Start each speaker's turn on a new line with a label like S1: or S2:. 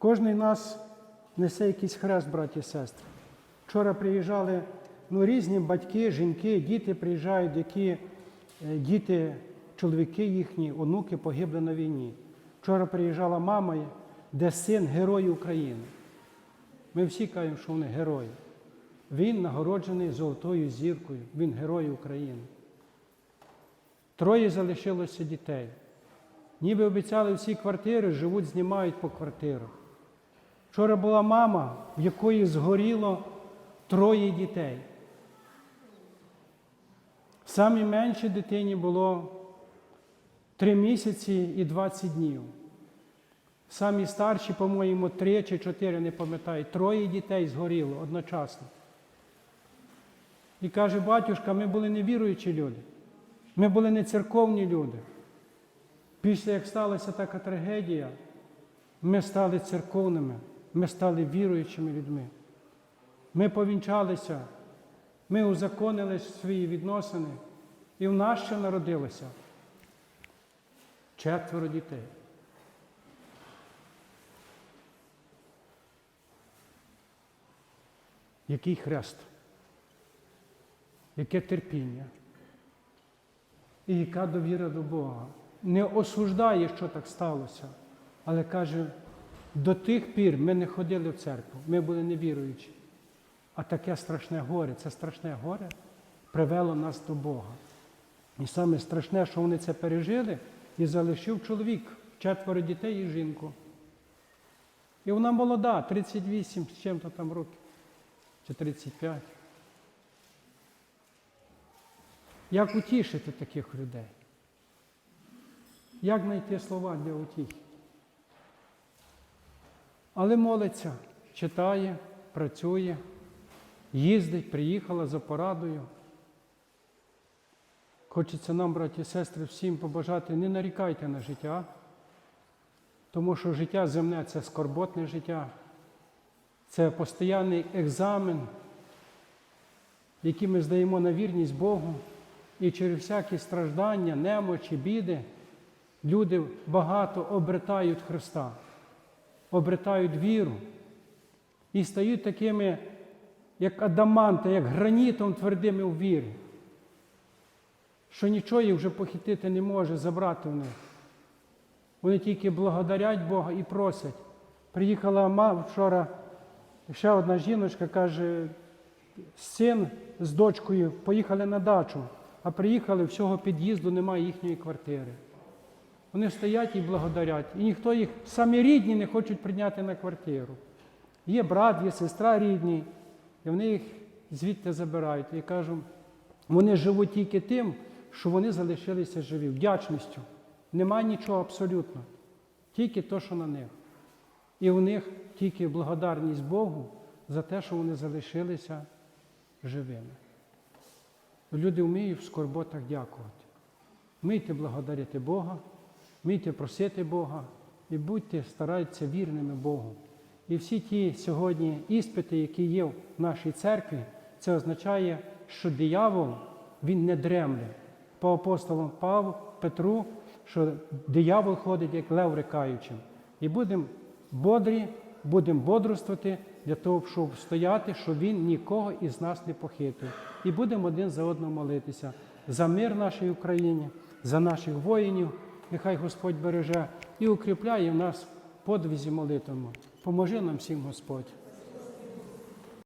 S1: Кожний нас несе якийсь хрест, браті і сестри. Вчора приїжджали ну, різні батьки, жінки, діти приїжджають, які е, діти, чоловіки їхні, онуки погибли на війні. Вчора приїжджала мама, де син герой України. Ми всі кажемо, що вони герої. Він нагороджений золотою зіркою, він герой України. Троє залишилося дітей. Ніби обіцяли всі квартири, живуть, знімають по квартирах. Вчора була мама, в якої згоріло троє дітей. Самій меншій дитині було 3 місяці і 20 днів. Самі старші, по-моєму, 3 чи 4, не пам'ятаю, троє дітей згоріло одночасно. І каже, батюшка, ми були невіруючі люди. Ми були не церковні люди. Після як сталася така трагедія, ми стали церковними, ми стали віруючими людьми. Ми повінчалися, ми узаконили свої відносини, і в нас ще народилося четверо дітей. Який хрест? Яке терпіння? І яка довіра до Бога? Не осуждає, що так сталося, але каже, до тих пір ми не ходили в церкву, ми були невіруючі. А таке страшне горе, це страшне горе привело нас до Бога. І саме страшне, що вони це пережили, і залишив чоловік, четверо дітей і жінку. І вона молода, 38 з чим-то там років, чи 35. Як утішити таких людей? Як знайти слова для утіхи? Але молиться, читає, працює, їздить, приїхала за порадою. Хочеться нам, браті і сестри, всім побажати, не нарікайте на життя, тому що життя земне це скорботне життя, це постійний екзамен, який ми здаємо на вірність Богу. І через всякі страждання, немочі, біди люди багато обретають Христа, обретають віру і стають такими, як адаманти, як гранітом твердими у вірі, що нічого їх вже похитити не може, забрати в них. Вони тільки благодарять Бога і просять. Приїхала мама вчора, ще одна жіночка каже, син з дочкою поїхали на дачу, а приїхали всього під'їзду, немає їхньої квартири. Вони стоять і благодарять. І ніхто їх, самі рідні, не хочуть прийняти на квартиру. Є брат, є сестра рідні, і вони їх звідти забирають. І кажу, вони живуть тільки тим, що вони залишилися живі, вдячністю. Немає нічого абсолютно, тільки то, що на них. І у них тільки благодарність Богу за те, що вони залишилися живими. Люди вміють в скорботах дякувати. Вмійте благодарити Бога, вмійте просити Бога і будьте, старайтеся вірними Богу. І всі ті сьогодні іспити, які є в нашій церкві, це означає, що диявол він не дремле. По апостолам Пав, Петру, що диявол ходить як лев рикаючим. І будемо бодрі, будемо бодрствувати для того, щоб стояти, щоб він нікого із нас не похитує. І будемо один за одного молитися за мир нашій Україні, за наших воїнів. Нехай Господь береже і укріпляє в нас подвізі молитвами. Поможи нам всім Господь.